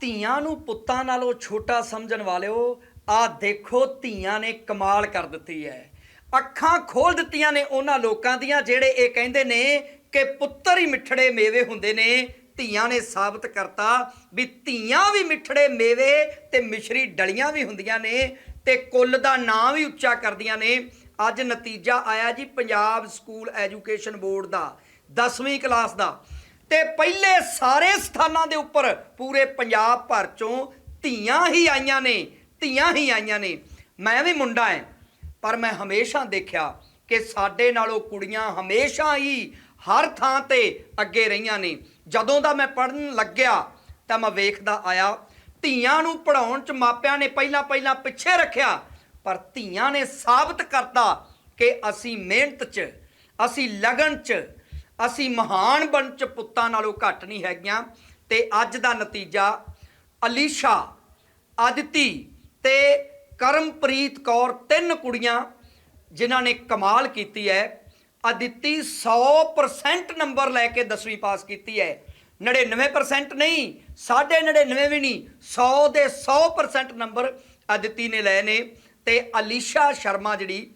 ਧੀਆਂ ਨੂੰ ਪੁੱਤਾਂ ਨਾਲੋਂ ਛੋਟਾ ਸਮਝਣ ਵਾਲਿਓ, ਆ ਦੇਖੋ ਧੀਆਂ ਨੇ ਕਮਾਲ ਕਰ ਦਿੱਤੀ ਹੈ। ਅੱਖਾਂ ਖੋਲ ਦਿੱਤੀਆਂ ਨੇ ਉਹਨਾਂ ਲੋਕਾਂ ਦੀਆਂ ਜਿਹੜੇ ਇਹ ਕਹਿੰਦੇ ਨੇ ਕਿ ਪੁੱਤਰ ਹੀ ਮਿੱਠੜੇ ਮੇਵੇ ਹੁੰਦੇ ਨੇ, ਧੀਆਂ ਨੇ ਸਾਬਤ ਕਰਤਾ ਵੀ ਧੀਆਂ ਵੀ ਮਿੱਠੜੇ ਮੇਵੇ ਤੇ ਮਿਸ਼ਰੀ ਡਲੀਆਂ ਵੀ ਹੁੰਦੀਆਂ ਨੇ ਤੇ ਕੁੱਲ ਦਾ ਨਾਂ ਵੀ ਉੱਚਾ ਕਰਦੀਆਂ ਨੇ। ਅੱਜ ਨਤੀਜਾ ਆਇਆ ਜੀ ਪੰਜਾਬ ਸਕੂਲ ਐਜੂਕੇਸ਼ਨ ਬੋਰਡ ਦਾ 10ਵੀਂ ਕਲਾਸ ਦਾ। ਤੇ ਪਹਿਲੇ ਸਾਰੇ ਸਥਾਨਾਂ ਦੇ ਉੱਪਰ ਪੂਰੇ ਪੰਜਾਬ ਭਰ ਚੋਂ ਧੀਆਂ ਹੀ ਆਈਆਂ ਨੇ, ਧੀਆਂ ਹੀ ਆਈਆਂ ਨੇ। ਮੈਂ ਵੀ ਮੁੰਡਾ ਐ, ਪਰ ਮੈਂ ਹਮੇਸ਼ਾ ਦੇਖਿਆ ਕਿ ਸਾਡੇ ਨਾਲੋਂ ਕੁੜੀਆਂ ਹਮੇਸ਼ਾ ਹੀ ਹਰ ਥਾਂ ਤੇ ਅੱਗੇ ਰਹੀਆਂ ਨੇ। ਜਦੋਂ ਦਾ ਮੈਂ ਪੜਨ ਲੱਗਿਆ, ਤਾਂ ਮੈਂ ਵੇਖਦਾ ਆਇਆ, ਧੀਆਂ ਨੂੰ ਪੜਾਉਣ ਚ ਮਾਪਿਆਂ ਨੇ ਪਹਿਲਾਂ ਪਹਿਲਾਂ ਪਿੱਛੇ ਰੱਖਿਆ, ਪਰ ਧੀਆਂ ਨੇ ਸਾਬਤ ਕਰਤਾ ਕਿ ਅਸੀਂ ਮਿਹਨਤ 'ਚ, ਅਸੀਂ ਲਗਨ 'ਚ ਅਸੀਂ ਮਹਾਨ ਬਣ 'ਚ ਪੁੱਤਾਂ ਨਾਲੋਂ ਘੱਟ ਨਹੀਂ ਹੈਗੀਆਂ ਤੇ ਅੱਜ ਦਾ ਨਤੀਜਾ ਅਲੀਸ਼ਾ ਅਦਿਤੀ ਤੇ ਕਰਮਪ੍ਰੀਤ ਕੌਰ ਤਿੰਨ ਕੁੜੀਆਂ ਜਿਨ੍ਹਾਂ ਨੇ ਕਮਾਲ ਕੀਤੀ ਹੈ। ਅਦਿਤੀ 100% ਨੰਬਰ ਲੈ ਕੇ 10ਵੀਂ ਪਾਸ ਕੀਤੀ ਹੈ। 99% ਨਹੀਂ 99.5 ਵੀ ਨਹੀਂ 100 ਦੇ 100% ਨੰਬਰ ਅਦਿਤੀ ਨੇ ਲਏ ਨੇ ਤੇ ਅਲੀਸ਼ਾ ਸ਼ਰਮਾ ਜਿਹੜੀ,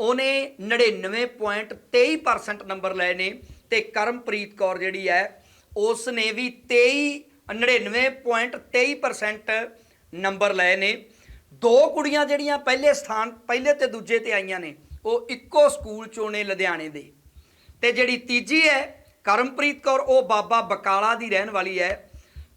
ਉਹਨੇ 99.23% ਨੰਬਰ ਲਏ ਨੇ। ਤੇ ਕਰਮਪ੍ਰੀਤ ਕੌਰ ਜਿਹੜੀ ਹੈ ਉਸ ਨੇ ਵੀ 23 99.23% ਨੰਬਰ ਲਏ ਨੇ। ਦੋ ਕੁੜੀਆਂ ਜਿਹੜੀਆਂ ਪਹਿਲੇ ਸਥਾਨ, ਪਹਿਲੇ ਤੇ ਦੂਜੇ ਤੇ ਆਈਆਂ ਨੇ, ਉਹ ਇੱਕੋ ਸਕੂਲ ਚੋਂ ਨੇ ਲੁਧਿਆਣੇ ਦੇ। ਤੇ ਜਿਹੜੀ ਤੀਜੀ ਹੈ, ਕਰਮਪ੍ਰੀਤ ਕੌਰ, ਉਹ ਬਾਬਾ ਬਕਾਲਾ ਦੀ ਰਹਿਣ ਵਾਲੀ ਹੈ।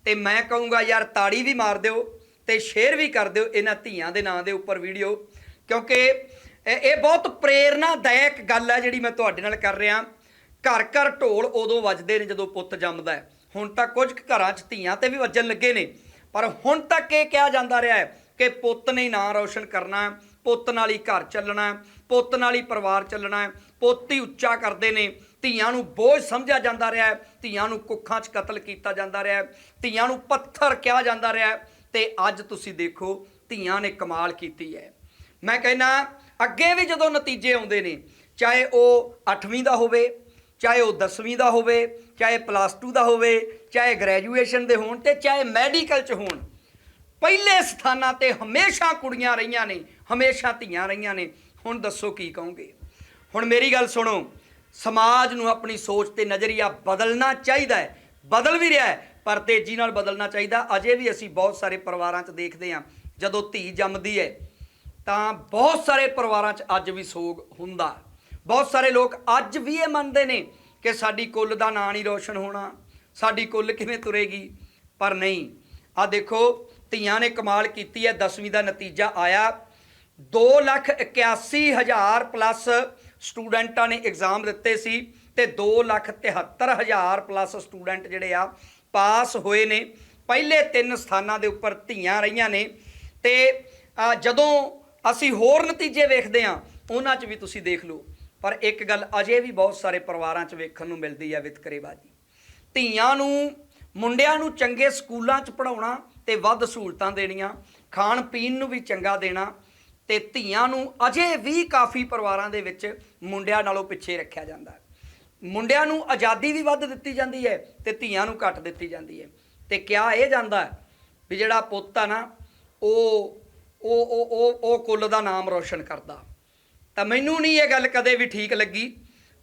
ਤੇ ਮੈਂ ਕਹੂੰਗਾ, ਯਾਰ ਤਾੜੀ ਵੀ ਮਾਰ ਦਿਓ ਤੇ ਸ਼ੇਅਰ ਵੀ ਕਰ ਦਿਓ ਇਹਨਾਂ ਧੀਆਂ ਦੇ ਨਾਂ ਦੇ ਉੱਪਰ ਵੀਡੀਓ। ਕਿਉਂਕਿ ਇਹ ਇਹ ਬਹੁਤ ਪ੍ਰੇਰਨਾਦਾਇਕ ਗੱਲ ਹੈ ਜਿਹੜੀ ਮੈਂ ਤੁਹਾਡੇ ਨਾਲ ਕਰ ਰਿਹਾ। ਘਰ ਘਰ ਢੋਲ ਉਦੋਂ ਵੱਜਦੇ ਨੇ ਜਦੋਂ ਪੁੱਤ ਜੰਮਦਾ ਹੈ। ਹੁਣ ਤਾਂ ਕੁਝ ਕੁ ਘਰਾਂ 'ਚ ਧੀਆਂ ਤੇ ਵੀ ਵੱਜਣ ਲੱਗੇ ਨੇ। ਪਰ ਹੁਣ ਤੱਕ ਇਹ ਕਿਹਾ ਜਾਂਦਾ ਰਿਹਾ ਹੈ ਕਿ ਪੁੱਤ ਨੇ ਨਾਂ ਰੌਸ਼ਨ ਕਰਨਾ ਪੁੱਤ ਨਾਲ ਹੀ ਘਰ ਚੱਲਣਾ ਪੁੱਤ ਨਾਲ ਹੀ ਪਰਿਵਾਰ ਚੱਲਣਾ ਪੁੱਤ ਹੀ ਉੱਚਾ ਕਰਦੇ ਨੇ। ਧੀਆਂ ਨੂੰ ਬੋਝ ਸਮਝਿਆ ਜਾਂਦਾ ਰਿਹਾ ਹੈ, ਧੀਆਂ ਨੂੰ ਕੁੱਖਾਂ 'ਚ ਕਤਲ ਕੀਤਾ ਜਾਂਦਾ ਰਿਹਾ ਹੈ, ਧੀਆਂ ਨੂੰ ਪੱਥਰ ਕਿਹਾ ਜਾਂਦਾ ਰਿਹਾ ਹੈ। ਤੇ ਅੱਜ ਤੁਸੀਂ ਦੇਖੋ, ਧੀਆਂ ਨੇ ਕਮਾਲ ਕੀਤੀ ਹੈ। ਮੈਂ ਕਹਿੰਨਾ ਅੱਗੇ ਵੀ ਜਦੋਂ ਨਤੀਜੇ ਆਉਂਦੇ ਨੇ, ਚਾਹੇ ਉਹ 8ਵੀਂ ਦਾ ਹੋਵੇ ਚਾਹੇ ਉਹ 10ਵੀਂ ਦਾ ਹੋਵੇ, ਚਾਹੇ ਪਲੱਸ 2 ਦਾ ਹੋਵੇ, ਚਾਹੇ ਗ੍ਰੈਜੂਏਸ਼ਨ ਦੇ ਹੋਣ ਤੇ ਚਾਹੇ ਮੈਡੀਕਲ 'ਚ ਹੋਣ, ਪਹਿਲੇ ਸਥਾਨਾਂ ਤੇ ਹਮੇਸ਼ਾ ਕੁੜੀਆਂ ਰਹੀਆਂ ਨੇ, ਹਮੇਸ਼ਾ ਧੀਆਂ ਰਹੀਆਂ ਨੇ। ਹੁਣ ਦੱਸੋ ਕੀ ਕਹੋਗੇ? ਹੁਣ ਮੇਰੀ ਗੱਲ ਸੁਣੋ, ਸਮਾਜ ਨੂੰ ਆਪਣੀ ਸੋਚ ਤੇ ਨਜ਼ਰੀਆ ਬਦਲਣਾ ਚਾਹੀਦਾ ਹੈ। ਬਦਲ ਵੀ ਰਿਹਾ ਹੈ, ਪਰ ਤੇਜ਼ੀ ਨਾਲ ਬਦਲਣਾ ਚਾਹੀਦਾ। ਅਜੇ ਵੀ ਅਸੀਂ ਬਹੁਤ ਸਾਰੇ ਪਰਿਵਾਰਾਂ 'ਚ ਦੇਖਦੇ ਹਾਂ, ਜਦੋਂ ਧੀ ਜੰਮਦੀ ਹੈ, ਤਾਂ ਬਹੁਤ ਸਾਰੇ ਪਰਿਵਾਰਾਂ 'ਚ ਅੱਜ ਵੀ ਸੋਗ ਹੁੰਦਾ। ਬਹੁਤ ਸਾਰੇ ਲੋਕ ਅੱਜ ਵੀ ਇਹ ਮੰਨਦੇ ਨੇ ਕਿ ਸਾਡੀ ਕੁੱਲ ਦਾ ਨਾਂ ਨਹੀਂ ਰੋਸ਼ਨ ਹੋਣਾ, ਸਾਡੀ ਕੁੱਲ ਕਿਵੇਂ ਤੁਰੇਗੀ? ਪਰ ਨਹੀਂ ਆ ਦੇਖੋ, ਧੀਆਂ ਨੇ ਕਮਾਲ ਕੀਤੀ ਹੈ 10ਵੀਂ ਦਾ ਨਤੀਜਾ ਆਇਆ। 281000 ਪਲੱਸ ਸਟੂਡੈਂਟਾਂ ਨੇ ਐਗਜ਼ਾਮ ਦਿੱਤੇ ਸੀ ਤੇ 273000 ਪਲੱਸ ਸਟੂਡੈਂਟ ਜਿਹੜੇ ਆ, ਪਾਸ ਹੋਏ ਨੇ। ਪਹਿਲੇ ਤਿੰਨ ਸਥਾਨਾਂ ਦੇ ਉੱਪਰ ਧੀਆਂ ਰਹੀਆਂ ਨੇ ਤੇ ਜਦੋਂ ਅਸੀਂ ਹੋਰ ਨਤੀਜੇ ਵੇਖਦੇ ਆ ਉਹਨਾਂ 'ਚ ਵੀ ਤੁਸੀਂ ਦੇਖ ਲਓ। ਪਰ ਇੱਕ ਗੱਲ ਅਜੇ ਵੀ ਬਹੁਤ ਸਾਰੇ ਪਰਿਵਾਰਾਂ 'ਚ ਵੇਖਣ ਨੂੰ ਮਿਲਦੀ ਹੈ ਵਿਤਕਰੇਬਾਜ਼ੀ ਧੀਆਂ ਨੂੰ, ਮੁੰਡਿਆਂ ਨੂੰ ਚੰਗੇ ਸਕੂਲਾਂ 'ਚ ਪੜਾਉਣਾ ਤੇ ਵੱਧ ਸਹੂਲਤਾਂ ਦੇਣੀਆਂ, ਖਾਣ ਪੀਣ ਨੂੰ ਵੀ ਚੰਗਾ ਦੇਣਾ ਤੇ ਧੀਆਂ ਨੂੰ ਅਜੇ ਵੀ ਕਾਫੀ ਪਰਿਵਾਰਾਂ ਦੇ ਵਿੱਚ ਮੁੰਡਿਆਂ ਨਾਲੋਂ ਪਿੱਛੇ ਰੱਖਿਆ ਜਾਂਦਾ ਹੈ। ਮੁੰਡਿਆਂ ਨੂੰ ਆਜ਼ਾਦੀ ਵੀ ਵੱਧ ਦਿੱਤੀ ਜਾਂਦੀ ਹੈ ਤੇ ਧੀਆਂ ਨੂੰ ਘੱਟ ਦਿੱਤੀ ਜਾਂਦੀ ਹੈ। ਤੇ ਕਿਹਾ ਇਹ ਜਾਂਦਾ ਵੀ ਜਿਹੜਾ ਪੁੱਤ ਆ ਨਾ, ਉਹ ਉਹ ਉਹ ਉਹ ਉਹ ਕੁੱਲ ਦਾ ਨਾਮ ਰੋਸ਼ਨ ਕਰਦਾ। ਤਾਂ ਮੈਨੂੰ ਨਹੀਂ ਇਹ ਗੱਲ ਕਦੇ ਵੀ ਠੀਕ ਲੱਗੀ।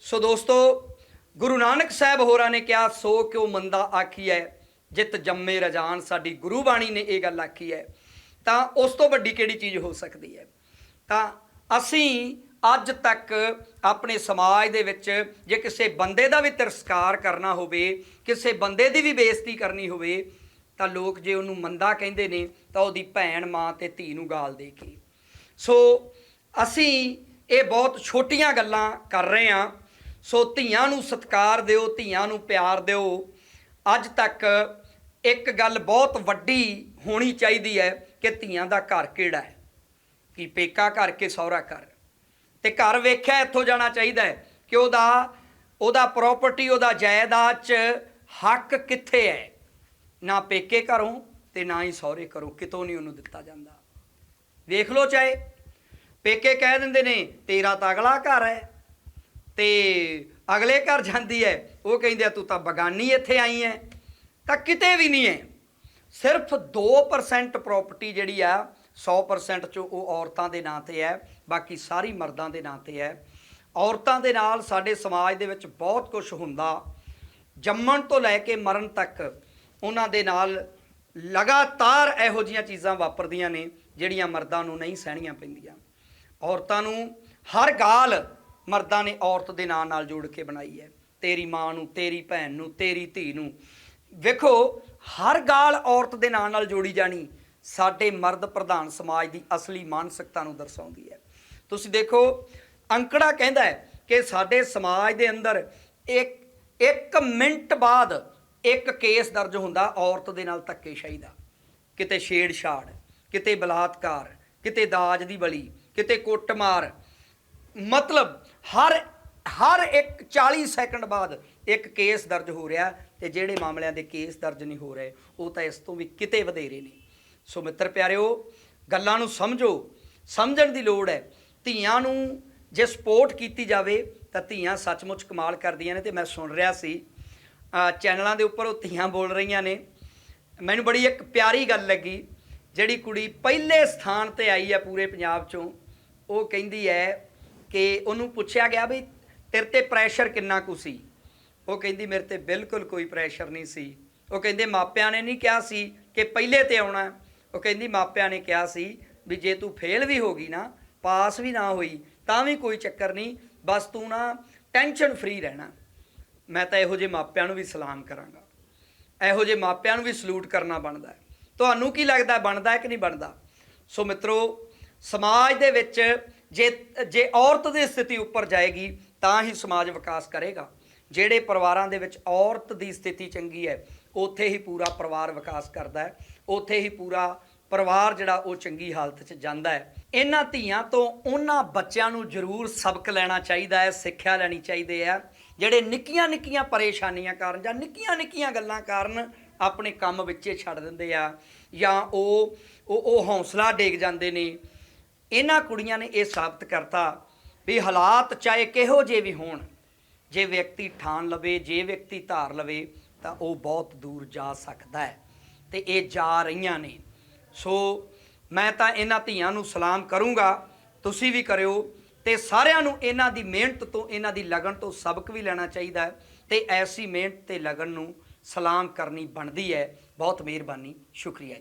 ਸੋ ਦੋਸਤੋ, ਗੁਰੂ ਨਾਨਕ ਸਾਹਿਬ ਹੋਰਾਂ ਨੇ ਕਿਹਾ, ਸੋ ਕਿਉ ਮੰਦਾ ਆਖੀ ਹੈ ਜਿਤ ਜੰਮੇ ਰਜਾਨ ਸਾਡੀ ਗੁਰੂ ਬਾਣੀ ਨੇ ਇਹ ਗੱਲ ਆਖੀ ਹੈ ਤਾਂ ਉਸ ਤੋਂ ਵੱਡੀ ਕਿਹੜੀ ਚੀਜ਼ ਹੋ ਸਕਦੀ ਹੈ ਤਾਂ ਅਸੀਂ ਅੱਜ ਤੱਕ ਆਪਣੇ ਸਮਾਜ ਦੇ ਵਿੱਚ ਜੇ ਕਿਸੇ ਬੰਦੇ ਦਾ ਵੀ ਤਿਰਸਕਾਰ ਕਰਨਾ ਹੋਵੇ, ਕਿਸੇ ਬੰਦੇ ਦੀ ਵੀ ਬੇਇੱਜ਼ਤੀ ਕਰਨੀ ਹੋਵੇ, ਤਾਂ ਲੋਕ ਜੇ ਉਹਨੂੰ ਮੰਦਾ ਕਹਿੰਦੇ ਨੇ, ਤਾਂ ਉਹਦੀ ਭੈਣ ਮਾਂ ਤੇ ਧੀ ਨੂੰ ਗਾਲ ਦੇ ਕੇ। ਸੋ ਅਸੀਂ ਇਹ ਬਹੁਤ ਛੋਟੀਆਂ ਗੱਲਾਂ ਕਰ ਰਹੇ ਹਾਂ। ਸੋ ਧੀਆਂ ਨੂੰ ਸਤਿਕਾਰ ਦਿਓ, ਧੀਆਂ ਨੂੰ ਪਿਆਰ ਦਿਓ। ਅੱਜ ਤੱਕ ਇੱਕ ਗੱਲ ਬਹੁਤ ਵੱਡੀ ਹੋਣੀ ਚਾਹੀਦੀ ਹੈ ਕਿ ਧੀਆਂ ਦਾ ਘਰ ਕਿਹੜਾ ਹੈ? ਕਿ ਪੇਕਾ ਘਰ ਕੇ ਸਹੁਰਾ ਘਰ? ਤੇ ਘਰ ਵੇਖਿਆ ਇੱਥੋਂ ਜਾਣਾ ਚਾਹੀਦਾ ਹੈ ਕਿ ਉਹਦਾ ਉਹਦਾ ਪ੍ਰਾਪਰਟੀ ਉਹਦਾ ਜਾਇਦਾਦ 'ਚ ਹੱਕ ਕਿੱਥੇ ਹੈ? ਨਾ ਪੇਕੇ ਘਰੋਂ ਤੇ ਨਾ ਹੀ ਸਹੁਰੇ ਘਰੋਂ, ਕਿਤੋਂ ਨਹੀਂ ਉਹਨੂੰ ਦਿੱਤਾ ਜਾਂਦਾ। ਵੇਖ ਲਓ ਚਾਹੇ। ਪੇਕੇ ਕਹਿ ਦਿੰਦੇ ਨੇ, ਤੇਰਾ ਤਾਂ ਅਗਲਾ ਘਰ ਹੈ। ਤੇ ਅਗਲੇ ਘਰ ਜਾਂਦੀ ਹੈ, ਉਹ ਕਹਿੰਦੇ ਆ ਤੂੰ ਤਾਂ ਬਗਾਨੀ ਇੱਥੇ ਆਈ ਹੈ। ਤਾਂ ਕਿਤੇ ਵੀ ਨਹੀਂ ਹੈ। ਸਿਰਫ 2% ਪ੍ਰਾਪਰਟੀ ਜਿਹੜੀ ਆ 100% ਚੋਂ ਉਹ ਔਰਤਾਂ ਦੇ ਨਾਂ ਤੇ ਹੈ, ਬਾਕੀ ਸਾਰੀ ਮਰਦਾਂ ਦੇ ਨਾਂ ਤੇ ਹੈ। ਔਰਤਾਂ ਦੇ ਨਾਲ ਸਾਡੇ ਸਮਾਜ ਦੇ ਵਿੱਚ ਬਹੁਤ ਕੁਝ ਹੁੰਦਾ। ਜੰਮਣ ਤੋਂ ਲੈ ਕੇ ਮਰਨ ਤੱਕ ਉਹਨਾਂ ਦੇ ਨਾਲ ਲਗਾਤਾਰ ਇਹੋ ਜੀਆਂ ਚੀਜ਼ਾਂ ਵਾਪਰਦੀਆਂ ਨੇ, ਜਿਹੜੀਆਂ ਮਰਦਾਂ ਨੂੰ ਨਹੀਂ ਸਹਿਣੀਆਂ ਪੈਂਦੀਆਂ। ਔਰਤਾਂ ਨੂੰ ਹਰ ਗਾਲ ਮਰਦਾਂ ਨੇ ਔਰਤ ਦੇ ਨਾਂ ਨਾਲ ਜੋੜ ਕੇ ਬਣਾਈ ਹੈ। ਤੇਰੀ ਮਾਂ ਨੂੰ, ਤੇਰੀ ਭੈਣ ਨੂੰ, ਤੇਰੀ ਧੀ ਨੂੰ। ਵੇਖੋ, ਹਰ ਗਾਲ ਔਰਤ ਦੇ ਨਾਂ ਨਾਲ ਜੋੜੀ ਜਾਣੀ ਸਾਡੇ ਮਰਦ ਪ੍ਰਧਾਨ ਸਮਾਜ ਦੀ ਅਸਲੀ ਮਾਨਸਿਕਤਾ ਨੂੰ ਦਰਸਾਉਂਦੀ ਹੈ। ਤੁਸੀਂ ਦੇਖੋ, ਅੰਕੜਾ ਕਹਿੰਦਾ ਹੈ ਕਿ ਸਾਡੇ ਸਮਾਜ ਦੇ ਅੰਦਰ ਇੱਕ ਇੱਕ ਮਿੰਟ ਬਾਅਦ ਇੱਕ ਕੇਸ ਦਰਜ ਹੁੰਦਾ, ਔਰਤ ਦੇ ਨਾਲ ਧੱਕੇਸ਼ਾਹੀ ਦਾ। ਕਿਤੇ ਛੇੜਛਾੜ, ਕਿਤੇ ਬਲਾਤਕਾਰ, ਕਿਤੇ ਦਾਜ ਦੀ ਬਲੀ ਕਿਤੇ ਕੁੱਟਮਾਰ ਮਤਲਬ ਹਰ ਹਰ ਇੱਕ 40 ਸੈਕਿੰਡ ਬਾਅਦ ਇੱਕ ਕੇਸ ਦਰਜ ਹੋ ਰਿਹਾ ਤੇ ਜਿਹੜੇ ਮਾਮਲਿਆਂ ਦੇ ਕੇਸ ਦਰਜ ਨਹੀਂ ਹੋ ਰਹੇ, ਉਹ ਤਾਂ ਇਸ ਤੋਂ ਵੀ ਕਿਤੇ ਵਧੇਰੇ ਨੇ। ਸੋ ਮਿੱਤਰ ਪਿਆਰਿਓ, ਗੱਲਾਂ ਨੂੰ ਸਮਝੋ। ਸਮਝਣ ਦੀ ਲੋੜ ਹੈ। ਧੀਆਂ ਨੂੰ ਜੇ ਸਪੋਰਟ ਕੀਤੀ ਜਾਵੇ, ਤਾਂ ਧੀਆਂ ਸੱਚਮੁੱਚ ਕਮਾਲ ਕਰਦੀਆਂ ਨੇ ਤੇ ਮੈਂ ਸੁਣ ਰਿਹਾ ਸੀ ਚੈਨਲਾਂ ਦੇ ਉੱਪਰ ਉਹ ਧੀਆਂ ਬੋਲ ਰਹੀਆਂ ਨੇ। ਮੈਨੂੰ ਬੜੀ ਇੱਕ ਪਿਆਰੀ ਗੱਲ ਲੱਗੀ, ਜਿਹੜੀ ਕੁੜੀ ਪਹਿਲੇ ਸਥਾਨ ਤੇ ਆਈ ਹੈ ਪੂਰੇ ਪੰਜਾਬ ਚੋਂ। ਉਹ ਕਹਿੰਦੀ ਹੈ ਕਿ ਉਹਨੂੰ ਪੁੱਛਿਆ ਗਿਆ ਵੀ ਤੇਰੇ ਤੇ ਪ੍ਰੈਸ਼ਰ ਕਿੰਨਾ ਕੁ ਸੀ? ਉਹ ਕਹਿੰਦੀ, ਮੇਰੇ ਤੇ ਬਿਲਕੁਲ ਕੋਈ ਪ੍ਰੈਸ਼ਰ ਨਹੀਂ ਸੀ। ਉਹ ਕਹਿੰਦੇ, ਮਾਪਿਆਂ ਨੇ ਨਹੀਂ ਕਿਹਾ ਸੀ ਕਿ ਪਹਿਲੇ ਤੇ ਆਉਣਾ ਉਹ ਕਹਿੰਦੀ, ਮਾਪਿਆਂ ਨੇ ਕਿਹਾ ਸੀ ਵੀ ਜੇ ਤੂੰ ਫੇਲ ਵੀ ਹੋ ਗਈ ਨਾ ਪਾਸ ਵੀ ਨਾ ਹੋਈ, ਤਾਂ ਵੀ ਕੋਈ ਚੱਕਰ ਨਹੀਂ। ਬਸ ਤੂੰ ਨਾ ਟੈਨਸ਼ਨ ਫ੍ਰੀ ਰਹਿਣਾ। ਮੈਂ ਤਾਂ ਇਹੋ ਜਿਹੇ ਮਾਪਿਆਂ ਨੂੰ ਵੀ ਸਲਾਮ ਕਰਾਂਗਾ। ਇਹੋ ਜਿਹੇ ਮਾਪਿਆਂ ਨੂੰ ਵੀ ਸਲੂਟ ਕਰਨਾ ਬਣਦਾ ਹੈ। ਤੁਹਾਨੂੰ ਕੀ ਲੱਗਦਾ, ਬਣਦਾ ਹੈ ਕਿ ਨਹੀਂ ਬਣਦਾ? ਸੋ ਮਿੱਤਰੋ ਸਮਾਜ ਦੇ ਵਿੱਚ ਜੇ ਜੇ ਔਰਤ ਦੀ ਸਥਿਤੀ ਉੱਪਰ ਜਾਏਗੀ, ਤਾਂ ਹੀ ਸਮਾਜ ਵਿਕਾਸ ਕਰੇਗਾ। ਜਿਹੜੇ ਪਰਿਵਾਰਾਂ ਦੇ ਵਿੱਚ ਔਰਤ ਦੀ ਸਥਿਤੀ ਚੰਗੀ ਹੈ, ਉੱਥੇ ਹੀ ਪੂਰਾ ਪਰਿਵਾਰ ਵਿਕਾਸ ਕਰਦਾ ਹੈ। ਉੱਥੇ ਹੀ ਪੂਰਾ ਪਰਿਵਾਰ ਜਿਹੜਾ, ਉਹ ਚੰਗੀ ਹਾਲਤ 'ਚ ਜਾਂਦਾ ਹੈ। ਇਹਨਾਂ ਧੀਆਂ ਤੋਂ ਉਹਨਾਂ ਬੱਚਿਆਂ ਨੂੰ ਜ਼ਰੂਰ ਸਬਕ ਲੈਣਾ ਚਾਹੀਦਾ ਹੈ, ਸਿੱਖਿਆ ਲੈਣੀ ਚਾਹੀਦੀ ਹੈ। ਜਿਹੜੇ ਨਿੱਕੀਆਂ ਨਿੱਕੀਆਂ ਪਰੇਸ਼ਾਨੀਆਂ ਕਾਰਨ ਜਾਂ ਨਿੱਕੀਆਂ ਨਿੱਕੀਆਂ ਗੱਲਾਂ ਕਾਰਨ ਆਪਣੇ ਕੰਮ ਵਿੱਚੇ ਛੱਡ ਦਿੰਦੇ ਆ ਜਾਂ ਉਹ ਉਹ ਉਹ ਹੌਸਲਾ ਡੇਗ ਜਾਂਦੇ ਨੇ ਇਹਨਾਂ ਕੁੜੀਆਂ ਨੇ ਇਹ ਸਾਬਤ ਕਰਤਾ ਵੀ ਹਾਲਾਤ ਚਾਹੇ ਕਿਹੋ ਜਿਹੇ ਵੀ ਹੋਣ, ਜੇ ਵਿਅਕਤੀ ਠਾਣ ਲਵੇ, ਜੇ ਵਿਅਕਤੀ ਧਾਰ ਲਵੇ, ਤਾਂ ਉਹ ਬਹੁਤ ਦੂਰ ਜਾ ਸਕਦਾ ਹੈ ਤੇ ਇਹ ਜਾ ਰਹੀਆਂ ਨੇ। ਸੋ ਮੈਂ ਤਾਂ ਇਹਨਾਂ ਧੀਆਂ ਨੂੰ ਸਲਾਮ ਕਰੂੰਗਾ, ਤੁਸੀਂ ਵੀ ਕਰਿਓ ਤੇ ਸਾਰਿਆਂ ਨੂੰ ਇਹਨਾਂ ਦੀ ਮਿਹਨਤ ਤੋਂ, ਇਹਨਾਂ ਦੀ ਲਗਨ ਤੋਂ ਸਬਕ ਵੀ ਲੈਣਾ ਚਾਹੀਦਾ ਹੈ ਤੇ ਐਸੀ ਮਿਹਨਤ ਤੇ ਲਗਨ ਨੂੰ ਸਲਾਮ ਕਰਨੀ ਬਣਦੀ ਹੈ। ਬਹੁਤ ਮਿਹਰਬਾਨੀ, ਸ਼ੁਕਰੀਆ ਜੀ।